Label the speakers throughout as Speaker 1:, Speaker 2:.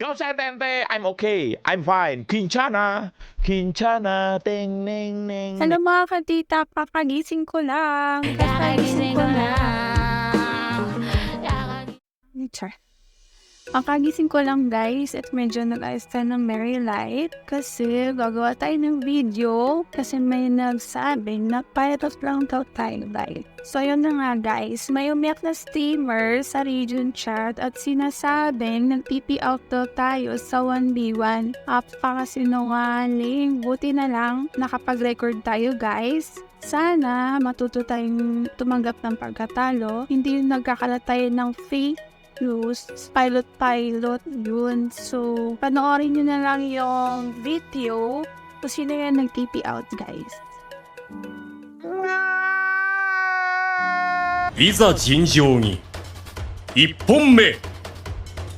Speaker 1: Go Santente, I'm okay. I'm fine. Quinchana. Quinchana. Ting, ning, ning.
Speaker 2: Hello mga katita, kakagising ko lang. Kakagising ko lang. Char. Kakagising ko lang guys at medyo nag-ayos tayo ng Merry Light kasi gagawa tayo ng video kasi may nagsabi na pilot lang daw tayo guys. So yun na nga guys, may umiyak na steamer sa region chat at sinasabing nag-TP out daw tayo sa 1v1. Apakasinungaling. Buti na lang nakapag-record tayo guys. Sana matuto tayong tumanggap ng pagkatalo. Hindi yung nagkakalat ng fake news, pilot-pilot, yun. So, panoorin nyo na lang yung video kung sino yan nag-TP out, guys.
Speaker 3: いざ尋常に一本目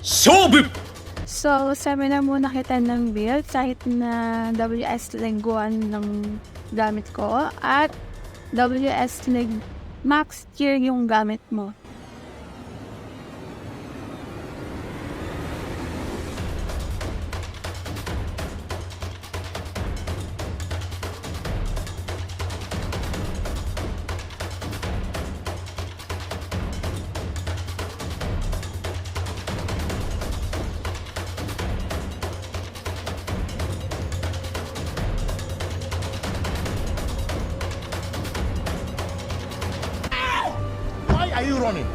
Speaker 3: 勝負
Speaker 2: So, sabi na muna kita ng build kahit na WS Lengguan ng gamit ko at WS Leg Max Tier yung gamit mo.
Speaker 4: Are you running?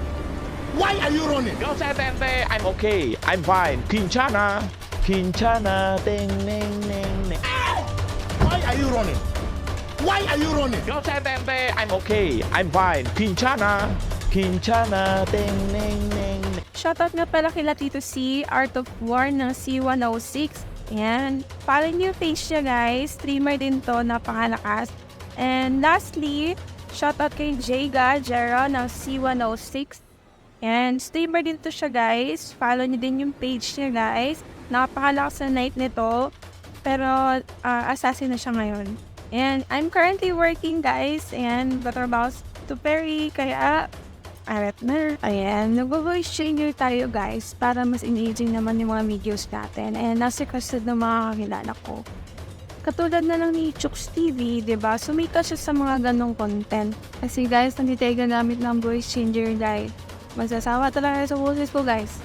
Speaker 4: Why are you running?
Speaker 1: Go Santente, I'm okay. I'm fine. Quinchana. Quinchana. Ting, ning, ning, ning.
Speaker 4: Why are you running? Why are you running?
Speaker 1: Go Santente, I'm okay. I'm fine. Quinchana. Ting, ning, ning, ning.
Speaker 2: Shoutout nga pala kila Tito C, Art of War ng C106. Ayan. Follow yung page niya guys. Streamer din to, napakalakas. And lastly, shoutout kay Jayga Jera ng C106. And streamer din to siya guys. Follow niyo din yung page niya guys. Napakalakas na night nito. Pero ah, assassin na siya ngayon. And I'm currently working guys. And batrabaho to Perry. Kaya Arat na. Ayan, nag-voice changer tayo guys para mas engaging naman yung mga videos natin. And nasa requested ng mga kakilala ko. Katulad na lang ni Chooks TV, di ba? Sumika siya sa mga ganong content. Kasi guys, nandito tayo gagamit ng voice changer dahil magsasawa talaga sa boses ko guys.